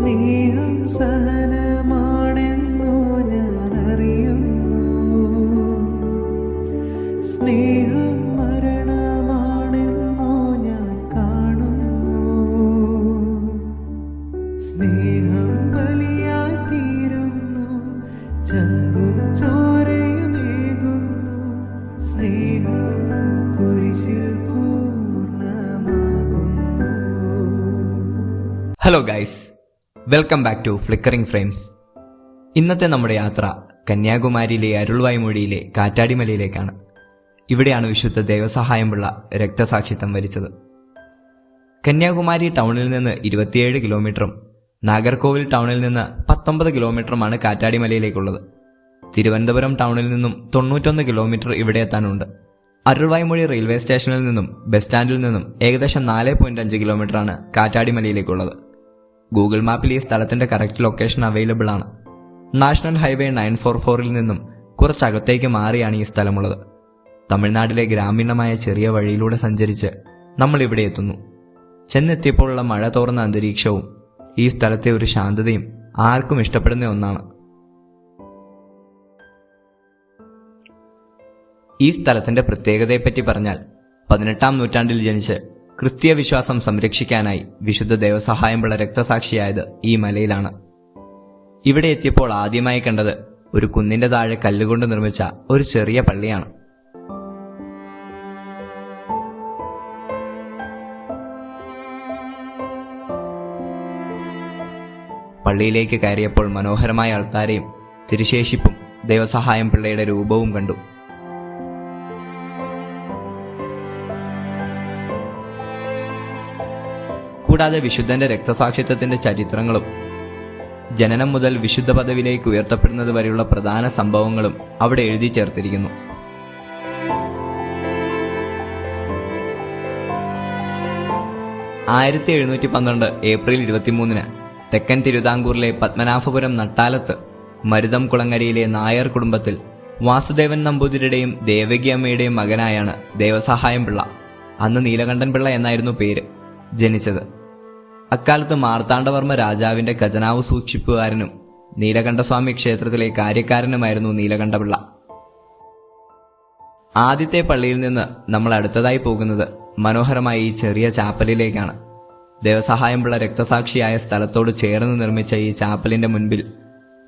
സ്നേഹം സഹനമാണെന്നോ ഞാൻ അറിയുന്നു സ്നേഹം മരണമാണെന്നോ ഞാൻ കാണുന്നു. സ്നേഹം ബലിയായി തീരുന്നു. ചങ്കും ചോരയുമേകുന്നു സ്നേഹം കുരിശിൽ hello guys welcome back to flickering frames ഇന്നത്തെ നമ്മുടെ യാത്ര കന്യാകുമാരിയിലെ അരുൾവായ്മൊഴിയിലെ കാറ്റാടിമലയിലേക്കാണ്. ഇവിടെയാണ് വിശുദ്ധ ദേവസഹായമുള്ള രക്തസാക്ഷിത്വം വരിച്ചത്. കന്യാകുമാരി ടൗണിൽ നിന്ന് ഇരുപത്തിയേഴ് കിലോമീറ്ററും നാഗർകോവിൽ ടൗണിൽ നിന്ന് പത്തൊമ്പത് കിലോമീറ്ററുമാണ് കാറ്റാടിമലയിലേക്കുള്ളത്. തിരുവനന്തപുരം ടൗണിൽ നിന്നും തൊണ്ണൂറ്റൊന്ന് കിലോമീറ്റർ ഇവിടെ എത്താനുണ്ട്. അരുൾവായ്മൊഴി റെയിൽവേ സ്റ്റേഷനിൽ നിന്നും ബസ് സ്റ്റാൻഡിൽ നിന്നും ഏകദേശം നാല് പോയിന്റ് അഞ്ച് കിലോമീറ്ററാണ് കാറ്റാടിമലയിലേക്കുള്ളത്. ഗൂഗിൾ മാപ്പിൽ ഈ സ്ഥലത്തിന്റെ കറക്റ്റ് ലൊക്കേഷൻ അവൈലബിൾ ആണ്. നാഷണൽ ഹൈവേ നയൻ ഫോർ ഫോറിൽ നിന്നും കുറച്ചകത്തേക്ക് മാറിയാണ് ഈ സ്ഥലമുള്ളത്. തമിഴ്നാട്ടിലെ ഗ്രാമീണമായ ചെറിയ വഴിയിലൂടെ സഞ്ചരിച്ച് നമ്മൾ ഇവിടെ എത്തുന്നു. ചെന്നെത്തിയപ്പോഴുള്ള മഴ തോർന്ന അന്തരീക്ഷവും ഈ സ്ഥലത്തെ ഒരു ശാന്തതയും ആർക്കും ഇഷ്ടപ്പെടുന്ന ഒന്നാണ്. ഈ സ്ഥലത്തിന്റെ പ്രത്യേകതയെപ്പറ്റി പറഞ്ഞാൽ പതിനെട്ടാം നൂറ്റാണ്ടിൽ ജനിച്ച് ക്രിസ്തീയ വിശ്വാസം സംരക്ഷിക്കാനായി വിശുദ്ധ ദേവസഹായമുള്ള രക്തസാക്ഷിയായത് ഈ മലയിലാണ്. ഇവിടെ എത്തിയപ്പോൾ ആദ്യമായി കണ്ടത് ഒരു കുന്നിന്റെ താഴെ കല്ലുകൊണ്ട് നിർമ്മിച്ച ഒരു ചെറിയ പള്ളിയാണ്. പള്ളിയിലേക്ക് കയറിയപ്പോൾ മനോഹരമായ അൾത്താരയും തിരുശേഷിപ്പും ദൈവസഹായം പിള്ളയുടെ രൂപവും കണ്ടു. കൂടാതെ വിശുദ്ധന്റെ രക്തസാക്ഷിത്വത്തിന്റെ ചരിത്രങ്ങളും ജനനം മുതൽ വിശുദ്ധ പദവിയിലേക്ക് ഉയർത്തപ്പെടുന്നത് വരെയുള്ള പ്രധാന സംഭവങ്ങളും അവിടെ എഴുതി ചേർത്തിരിക്കുന്നു. ആയിരത്തി എഴുന്നൂറ്റി പന്ത്രണ്ട് ഏപ്രിൽ ഇരുപത്തിമൂന്നിന് തെക്കൻ തിരുവിതാംകൂറിലെ പത്മനാഭപുരം നട്ടാലത്ത് മരുതം കുളങ്ങരയിലെ നായർ കുടുംബത്തിൽ വാസുദേവൻ നമ്പൂതിരിയുടെയും ദേവകി അമ്മയുടെയും മകനായാണ് ദേവസഹായം പിള്ള. അന്ന് നീലകണ്ഠൻ പിള്ള എന്നായിരുന്നു പേര്. ജനിച്ചത്. അക്കാലത്ത് മാർത്താണ്ഡവർമ്മ രാജാവിന്റെ ഖജനാവ് സൂക്ഷിപ്പുകാരനും നീലകണ്ഠസ്വാമി ക്ഷേത്രത്തിലെ കാര്യക്കാരനുമായിരുന്നു നീലകണ്ഠപിള്ള. ആദ്യത്തെ പള്ളിയിൽ നിന്ന് നമ്മൾ അടുത്തതായി പോകുന്നത് മനോഹരമായ ഈ ചെറിയ ചാപ്പലിലേക്കാണ്. ദേവസഹായമുള്ള രക്തസാക്ഷിയായ സ്ഥലത്തോട് ചേർന്ന് നിർമ്മിച്ച ഈ ചാപ്പലിന്റെ മുൻപിൽ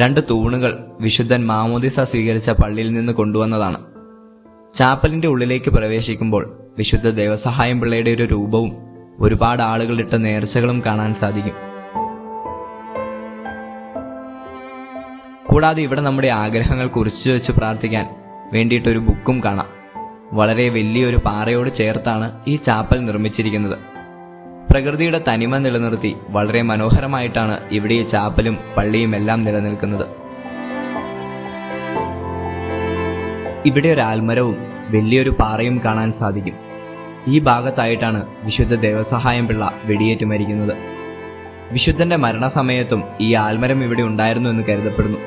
രണ്ട് തൂണുകൾ വിശുദ്ധൻ മാമോദിസ സ്വീകരിച്ച പള്ളിയിൽ നിന്ന് കൊണ്ടുവന്നതാണ്. ചാപ്പലിന്റെ ഉള്ളിലേക്ക് പ്രവേശിക്കുമ്പോൾ വിശുദ്ധ ദേവസഹായം പിള്ളയുടെ ഒരു രൂപവും ഒരുപാട് ആളുകളിട്ട നേർച്ചകളും കാണാൻ സാധിക്കും. കൂടാതെ ഇവിടെ നമ്മുടെ ആഗ്രഹങ്ങൾ കുറിച്ചു വെച്ച് പ്രാർത്ഥിക്കാൻ വേണ്ടിയിട്ട് ഒരു ബുക്കും കാണാം. വളരെ വലിയൊരു പാറയോട് ചേർത്താണ് ഈ ചാപ്പൽ നിർമ്മിച്ചിരിക്കുന്നത്. പ്രകൃതിയുടെ തനിമ നിലനിർത്തി വളരെ മനോഹരമായിട്ടാണ് ഇവിടെ ഈ ചാപ്പലും പള്ളിയും എല്ലാം നിലനിൽക്കുന്നത്. ഇവിടെ ഒരു ആൽമരവും വലിയൊരു പാറയും കാണാൻ സാധിക്കും. ഈ ഭാഗത്തായിട്ടാണ് വിശുദ്ധ ദേവസഹായം പിള്ള വെടിയേറ്റ് മരിക്കുന്നത്. വിശുദ്ധന്റെ മരണസമയത്തും ഈ ആൽമരം ഇവിടെ ഉണ്ടായിരുന്നു എന്ന് കരുതപ്പെടുന്നു.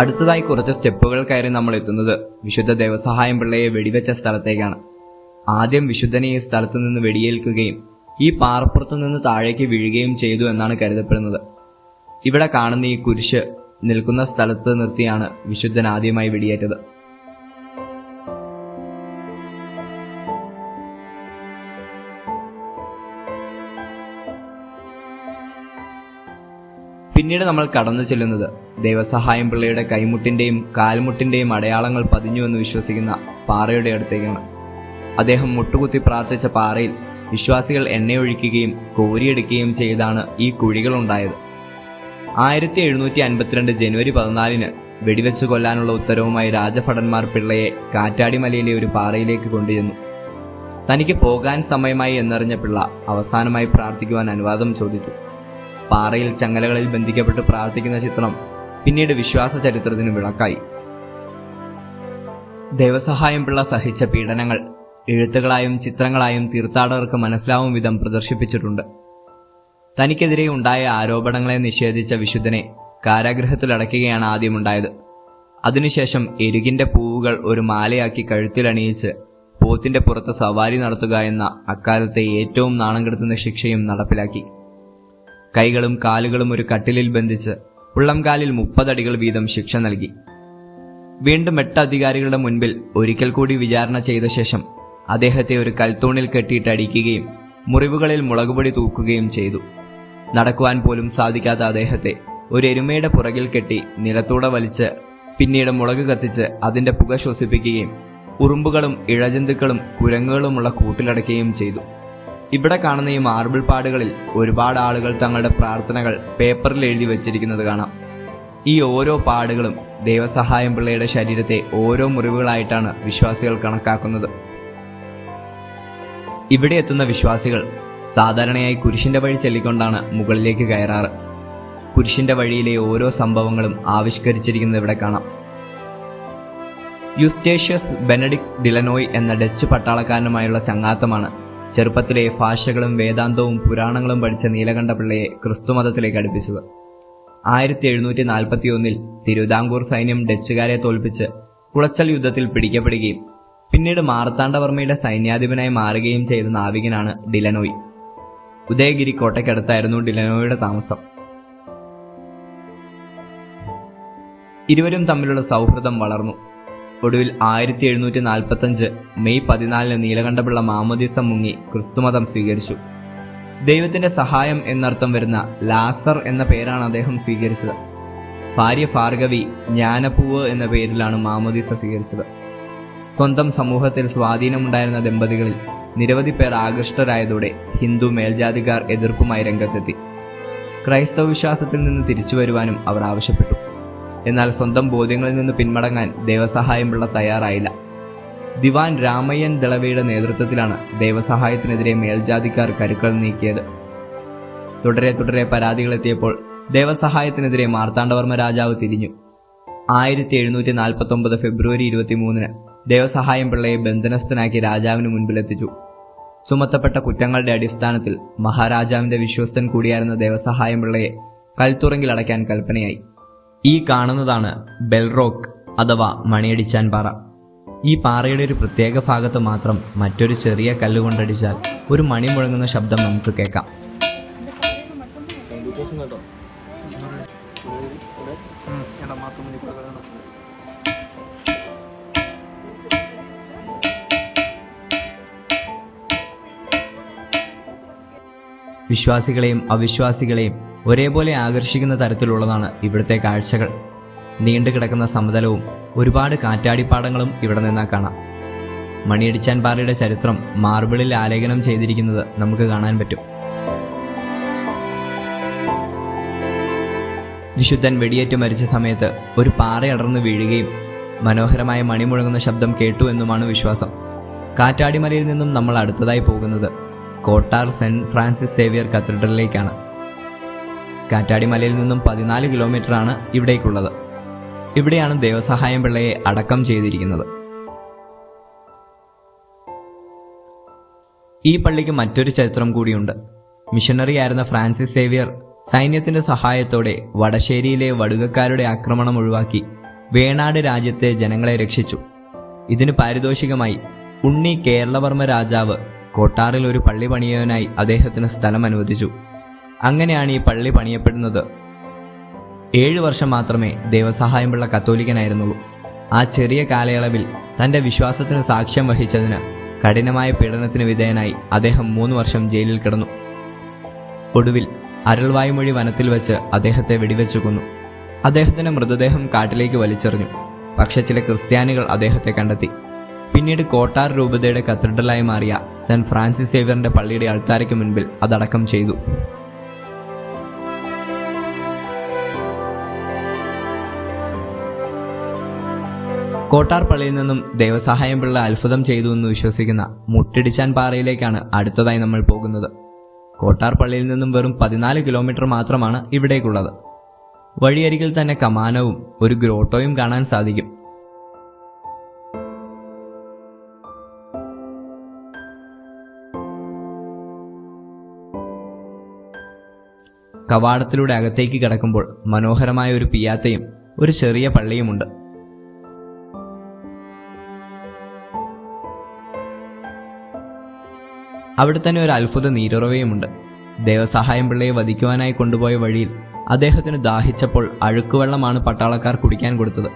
അടുത്തതായി കുറച്ച് സ്റ്റെപ്പുകൾ കയറി നമ്മൾ എത്തുന്നത് വിശുദ്ധ ദേവസഹായം പിള്ളയെ വെടിവെച്ച സ്ഥലത്തേക്കാണ്. ആദ്യം വിശുദ്ധനെ ഈ സ്ഥലത്തു നിന്ന് വെടിയേൽക്കുകയും ഈ പാറപ്പുറത്തു നിന്ന് താഴേക്ക് വീഴുകയും ചെയ്തു എന്നാണ് കരുതപ്പെടുന്നത്. ഇവിടെ കാണുന്ന ഈ കുരിശ് നിൽക്കുന്ന സ്ഥലത്ത് നിർത്തിയാണ് വിശുദ്ധൻ ആദ്യമായി വെടിയേറ്റത്. പിന്നീട് നമ്മൾ കടന്നു ചെല്ലുന്നത് ദൈവസഹായം പിള്ളയുടെ കൈമുട്ടിന്റെയും കാൽമുട്ടിന്റെയും അടയാളങ്ങൾ പതിഞ്ഞു എന്ന് വിശ്വസിക്കുന്ന പാറയുടെ അടുത്തേക്കാണ്. അദ്ദേഹം മുട്ടുകുത്തി പ്രാർത്ഥിച്ച പാറയിൽ വിശ്വാസികൾ എണ്ണയൊഴിക്കുകയും കോരിയെടുക്കുകയും ചെയ്താണ് ഈ കുഴികൾ ഉണ്ടായത് ആയിരത്തി എഴുന്നൂറ്റി അൻപത്തിരണ്ട് ജനുവരി പതിനാലിന് വെടിവെച്ച് കൊല്ലാനുള്ള ഉത്തരവുമായി രാജഭടന്മാർ പിള്ളയെ കാറ്റാടിമലയിലെ ഒരു പാറയിലേക്ക് കൊണ്ടുചെന്നു. തനിക്ക് പോകാൻ സമയമായി എന്നറിഞ്ഞ പിള്ള അവസാനമായി പ്രാർത്ഥിക്കുവാൻ അനുവാദം ചോദിച്ചു. പാറയിൽ ചങ്ങലകളിൽ ബന്ധിക്കപ്പെട്ട് പ്രാർത്ഥിക്കുന്ന ചിത്രം പിന്നീട് വിശ്വാസ ചരിത്രത്തിന് വിളക്കായി. ദൈവസഹായം പിള്ള സഹിച്ച പീഡനങ്ങൾ എഴുത്തുകളായും ചിത്രങ്ങളായും തീർത്ഥാടകർക്ക് മനസ്സിലാവും വിധം പ്രദർശിപ്പിച്ചിട്ടുണ്ട്. തനിക്കെതിരെ ഉണ്ടായ ആരോപണങ്ങളെ നിഷേധിച്ച വിശുദ്ധനെ കാരാഗ്രഹത്തിലടക്കുകയാണ് ആദ്യമുണ്ടായത്. അതിനുശേഷം എരുകിന്റെ പൂവുകൾ ഒരു മാലയാക്കി കഴുത്തിലണിയിച്ച് പോത്തിന്റെ പുറത്ത് സവാരി നടത്തുക എന്ന അക്കാലത്തെ ഏറ്റവും നാണം കെടുത്തുന്ന ശിക്ഷയും നടപ്പിലാക്കി. കൈകളും കാലുകളും ഒരു കട്ടിലിൽ ബന്ധിച്ച് ഉള്ളംകാലിൽ മുപ്പതടികൾ വീതം ശിക്ഷ നൽകി. വീണ്ടും എട്ട് അധികാരികളുടെ മുൻപിൽ ഒരിക്കൽ കൂടി വിചാരണ ചെയ്ത ശേഷം അദ്ദേഹത്തെ ഒരു കൽത്തൂണിൽ കെട്ടിയിട്ട് അടിക്കുകയും മുറിവുകളിൽ മുളകുപൊടി തൂക്കുകയും ചെയ്തു. നടക്കുവാൻ പോലും സാധിക്കാത്ത അദ്ദേഹത്തെ ഒരു എരുമയുടെ പുറകിൽ കെട്ടി നിലത്തൂടെ വലിച്ച് പിന്നീട് മുളക് കത്തിച്ച് അതിന്റെ പുക ശ്വസിപ്പിക്കുകയും ഉറുമ്പുകളും ഇഴജന്തുക്കളും കുരങ്ങുകളുമുള്ള കൂട്ടിലടക്കുകയും ചെയ്തു. ഇവിടെ കാണുന്ന ഈ മാർബിൾ പാടുകളിൽ ഒരുപാട് ആളുകൾ തങ്ങളുടെ പ്രാർത്ഥനകൾ പേപ്പറിൽ എഴുതി വച്ചിരിക്കുന്നത് കാണാം. ഈ ഓരോ പാടുകളും ദൈവസഹായം പിള്ളയുടെ ശരീരത്തെ ഓരോ മുറിവുകളായിട്ടാണ് വിശ്വാസികൾ കണക്കാക്കുന്നത്. ഇവിടെ എത്തുന്ന വിശ്വാസികൾ സാധാരണയായി കുരിശിന്റെ വഴി ചെല്ലിക്കൊണ്ടാണ് മുകളിലേക്ക് കയറാറ്. കുരിശിന്റെ വഴിയിലെ ഓരോ സംഭവങ്ങളും ആവിഷ്കരിച്ചിരിക്കുന്നത് ഇവിടെ കാണാം. യുസ്റ്റേഷ്യസ് ബെനഡിക് ഡിലനോയ് എന്ന ഡച്ച് പട്ടാളക്കാരനുമായുള്ള ചങ്ങാത്തമാണ് ചെറുപ്പത്തിലെ ഭാഷകളും വേദാന്തവും പുരാണങ്ങളും പഠിച്ച നീലകണ്ഠ പിള്ളയെ ക്രിസ്തുമതത്തിലേക്ക് അടുപ്പിച്ചത്. ആയിരത്തി എഴുന്നൂറ്റി നാൽപ്പത്തി ഒന്നിൽ തിരുവിതാംകൂർ സൈന്യം ഡച്ചുകാരെ തോൽപ്പിച്ച് കുളച്ചൽ യുദ്ധത്തിൽ പിടിക്കപ്പെടുകയും പിന്നീട് മാർത്താണ്ഡവർമ്മയുടെ സൈന്യാധിപനായി മാറുകയും ചെയ്ത നാവികനാണ് ഡിലനോയ്. ഉദയഗിരി കോട്ടയ്ക്കടുത്തായിരുന്നു ഡിലനോയുടെ താമസം. ഇരുവരും തമ്മിലുള്ള സൗഹൃദം വളർന്നു. ഒടുവിൽ ആയിരത്തി എഴുന്നൂറ്റി നാൽപ്പത്തഞ്ച് മെയ് പതിനാലിന് നീലകണ്ഠപിള്ള മാമോദീസം മുങ്ങി ക്രിസ്തുമതം സ്വീകരിച്ചു. ദൈവത്തിന്റെ സഹായം എന്നർത്ഥം വരുന്ന ലാസർ എന്ന പേരാണ് അദ്ദേഹം സ്വീകരിച്ചത്. ഭാര്യ ഭാർഗവി ജ്ഞാനപൂവ് എന്ന പേരിലാണ് മാമോദീസ സ്വീകരിച്ചത്. സ്വന്തം സമൂഹത്തിൽ സ്വാധീനമുണ്ടായിരുന്ന ദമ്പതികളിൽ നിരവധി പേർ ആകൃഷ്ടരായതോടെ ഹിന്ദു മേൽജാതിക്കാർ എതിർപ്പുമായി രംഗത്തെത്തി. ക്രൈസ്തവ വിശ്വാസത്തിൽ നിന്ന് തിരിച്ചു വരുവാനും അവർ ആവശ്യപ്പെട്ടു. എന്നാൽ സ്വന്തം ബോധ്യങ്ങളിൽ നിന്ന് പിന്മടങ്ങാൻ ദേവസഹായമുള്ള തയ്യാറായില്ല. ദിവാൻ രാമയ്യൻ ദളവയുടെ നേതൃത്വത്തിലാണ് ദേവസഹായത്തിനെതിരെ മേൽജാതിക്കാർ കരുക്കൾ നീക്കിയത്. തുടരെ തുടരെ പരാതികളെത്തിയപ്പോൾ ദേവസഹായത്തിനെതിരെ മാർത്താണ്ഡവർമ്മ രാജാവ് തിരിഞ്ഞു. ആയിരത്തി എഴുന്നൂറ്റി നാൽപ്പത്തി ഒമ്പത് ഫെബ്രുവരി ഇരുപത്തിമൂന്നിന് ദേവസഹായം പിള്ളയെ ബന്ധനസ്ഥനാക്കി രാജാവിന് മുൻപിലെത്തിച്ചു. ചുമത്തപ്പെട്ട കുറ്റങ്ങളുടെ അടിസ്ഥാനത്തിൽ മഹാരാജാവിന്റെ വിശ്വസ്തൻ കൂടിയായിരുന്ന ദേവസഹായം പിള്ളയെ കൽത്തുറങ്കിൽ അടയ്ക്കാൻ കൽപ്പനയായി. ഈ കാണുന്നതാണ് ബെൽറോക്ക് അഥവാ മണിയടിച്ചാൻ പാറ. ഈ പാറയുടെ ഒരു പ്രത്യേക ഭാഗത്ത് മാത്രം മറ്റൊരു ചെറിയ കല്ലുകൊണ്ടടിച്ചാൽ ഒരു മണി മുഴങ്ങുന്ന ശബ്ദം നമുക്ക് കേൾക്കാം. വിശ്വാസികളെയും അവിശ്വാസികളെയും ഒരേപോലെ ആകർഷിക്കുന്ന തരത്തിലുള്ളതാണ് ഇവിടുത്തെ കാഴ്ചകൾ. നീണ്ടുകിടക്കുന്ന സമതലവും ഒരുപാട് കാറ്റാടിപ്പാടങ്ങളും ഇവിടെ നിന്നാ കാണാം. മണിയടിച്ചാൻ പാറയുടെ ചരിത്രം മാർബിളിൽ ആലേഖനം ചെയ്തിരിക്കുന്നത് നമുക്ക് കാണാൻ പറ്റും. വിശുദ്ധൻ വെടിയേറ്റ് മരിച്ച സമയത്ത് ഒരു പാറ അടർന്നു വീഴുകയും മനോഹരമായ മണി മുഴങ്ങുന്ന ശബ്ദം കേട്ടു എന്നുമാണ് വിശ്വാസം. കാറ്റാടിമലയിൽ നിന്നും നമ്മൾ അടുത്തതായി പോകുന്നത് കോട്ടാർ സെന്റ് ഫ്രാൻസിസ് സേവിയർ കത്തീഡ്രലിലേക്കാണ്. കാറ്റാടിമലയിൽ നിന്നും പതിനാല് കിലോമീറ്ററാണ് ഇവിടേക്കുള്ളത്. ഇവിടെയാണ് ദേവസഹായം പിള്ളയെ അടക്കം ചെയ്തിരിക്കുന്നത്. ഈ പള്ളിക്ക് മറ്റൊരു ചരിത്രം കൂടിയുണ്ട്. മിഷണറി ആയിരുന്ന ഫ്രാൻസിസ് സേവിയർ സൈന്യത്തിന്റെ സഹായത്തോടെ വടശ്ശേരിയിലെ വടുകക്കാരുടെ ആക്രമണം ഒഴിവാക്കി വേണാട് രാജ്യത്തെ ജനങ്ങളെ രക്ഷിച്ചു. ഇതിന് പാരിതോഷികമായി ഉണ്ണി കേരളവർമ്മ രാജാവ് കോട്ടാറിൽ ഒരു പള്ളി പണിയാനായി അദ്ദേഹത്തിന് സ്ഥലം അനുവദിച്ചു. അങ്ങനെയാണ് ഈ പള്ളി പണിയപ്പെടുന്നത്. ഏഴു വർഷം മാത്രമേ ദൈവസഹായമുള്ള കത്തോലിക്കനായിരുന്നുള്ളൂ. ആ ചെറിയ കാലയളവിൽ തന്റെ വിശ്വാസത്തിന് സാക്ഷ്യം വഹിച്ചതിന് കഠിനമായ പീഡനത്തിന് വിധേയനായി അദ്ദേഹം മൂന്ന് വർഷം ജയിലിൽ കിടന്നു. ഒടുവിൽ അരുൾവായ്മൊഴി വനത്തിൽ വെച്ച് അദ്ദേഹത്തെ വെടിവെച്ചു കൊന്നു. അദ്ദേഹത്തിന്റെ മൃതദേഹം കാട്ടിലേക്ക് വലിച്ചെറിഞ്ഞു. പക്ഷെ ചില ക്രിസ്ത്യാനികൾ അദ്ദേഹത്തെ കണ്ടെത്തി. പിന്നീട് കോട്ടാർ രൂപതയുടെ കത്തീഡ്രലായി മാറിയ സെന്റ് ഫ്രാൻസിസ് സേവിയറിന്റെ പള്ളിയുടെ അൾത്താരയ്ക്ക് മുൻപിൽ അതടക്കം ചെയ്തു. കോട്ടാർ പള്ളിയിൽ നിന്നും ദേവസഹായം പിള്ള അത്ഭുതം ചെയ്തു എന്ന് വിശ്വസിക്കുന്ന മുട്ടിടിച്ചാൻ പാറയിലേക്കാണ് അടുത്തതായി നമ്മൾ പോകുന്നത്. കോട്ടാർ പള്ളിയിൽ നിന്നും വെറും പതിനാല് കിലോമീറ്റർ മാത്രമാണ് ഇവിടേക്കുള്ളത്. വഴിയരികിൽ തന്നെ കമാനവും ഒരു ഗ്രോട്ടോയും കാണാൻ സാധിക്കും. കവാടത്തിലൂടെ അകത്തേക്ക് കിടക്കുമ്പോൾ മനോഹരമായ ഒരു പിയാത്തയും ഒരു ചെറിയ പള്ളിയുമുണ്ട്. അവിടെ തന്നെ ഒരു അത്ഭുത നീരുറവയുമുണ്ട്. ദേവസഹായം പിള്ളയെ വധിക്കുവാനായി കൊണ്ടുപോയ വഴിയിൽ അദ്ദേഹത്തിന് ദാഹിച്ചപ്പോൾ അഴുക്കുവെള്ളമാണ് പട്ടാളക്കാർ കുടിക്കാൻ കൊടുത്തത്.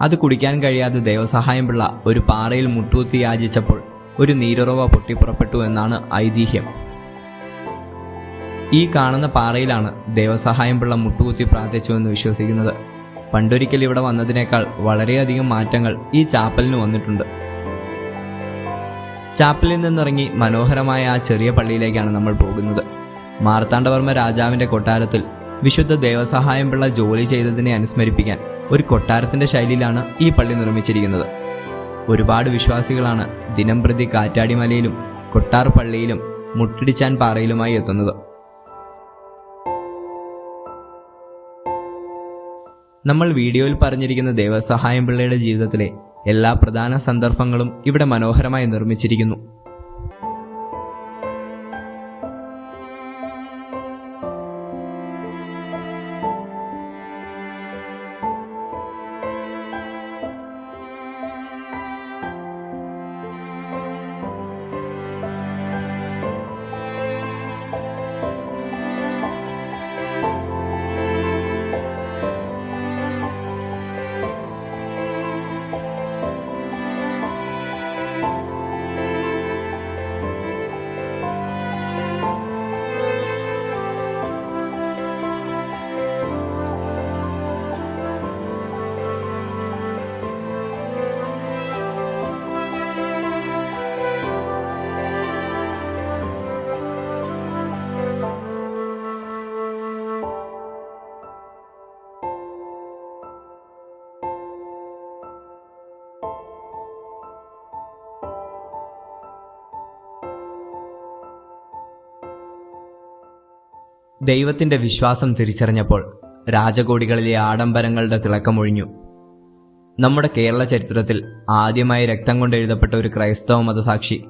അത് കുടിക്കാൻ കഴിയാതെ ദേവസഹായം പിള്ള ഒരു പാറയിൽ മുട്ടൂത്തി യാചിച്ചപ്പോൾ ഒരു നീരുറവ പൊട്ടിപ്പുറപ്പെട്ടു എന്നാണ് ഐതിഹ്യം. ഈ കാണുന്ന പാറയിലാണ് ദേവസഹായം പിള്ള മുട്ടുകുത്തി പ്രാർത്ഥിച്ചുവെന്ന് വിശ്വസിക്കുന്നത്. പണ്ടൊരിക്കൽ ഇവിടെ വന്നതിനേക്കാൾ വളരെയധികം മാറ്റങ്ങൾ ഈ ചാപ്പലിന് വന്നിട്ടുണ്ട്. ചാപ്പലിൽ നിന്നിറങ്ങി മനോഹരമായ ആ ചെറിയ പള്ളിയിലേക്കാണ് നമ്മൾ പോകുന്നത്. മാർത്താണ്ഡവർമ്മ രാജാവിന്റെ കൊട്ടാരത്തിൽ വിശുദ്ധ ദേവസഹായം പിള്ള ജോലി ചെയ്തതിനെ അനുസ്മരിപ്പിക്കാൻ ഒരു കൊട്ടാരത്തിന്റെ ശൈലിയിലാണ് ഈ പള്ളി നിർമ്മിച്ചിരിക്കുന്നത്. ഒരുപാട് വിശ്വാസികളാണ് ദിനംപ്രതി കാറ്റാടിമലയിലും കൊട്ടാർ പള്ളിയിലും മുട്ടിടിച്ചാൻ പാറയിലുമായി എത്തുന്നത്. നമ്മൾ വീഡിയോയിൽ പറഞ്ഞിരിക്കുന്ന ദേവസഹായം പിള്ളയുടെ ജീവിതത്തിലെ എല്ലാ പ്രധാന സന്ദർഭങ്ങളും ഇവിടെ മനോഹരമായി നിർമ്മിച്ചിരിക്കുന്നു. ദൈവത്തിന്റെ വിശ്വാസം തിരിച്ചറിഞ്ഞപ്പോൾ രാജകോടികളിലെ ആഡംബരങ്ങളുടെ തിളക്കമൊഴിഞ്ഞു നമ്മുടെ കേരള ചരിത്രത്തിൽ ആദ്യമായി രക്തം കൊണ്ട് എഴുതപ്പെട്ട ഒരു ക്രൈസ്തവ മതസാക്ഷി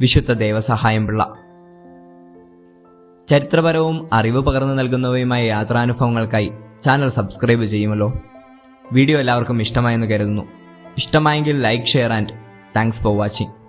വിശുദ്ധ ദേവസഹായം പിള്ള. ചരിത്രപരവും അറിവ് പകർന്നു നൽകുന്നവയുമായ യാത്രാനുഭവങ്ങൾക്കായി ചാനൽ സബ്സ്ക്രൈബ് ചെയ്യുമല്ലോ. വീഡിയോ എല്ലാവർക്കും ഇഷ്ടമായെന്ന് കരുതുന്നു. ഇഷ്ടമായെങ്കിൽ like share and thanks for watching.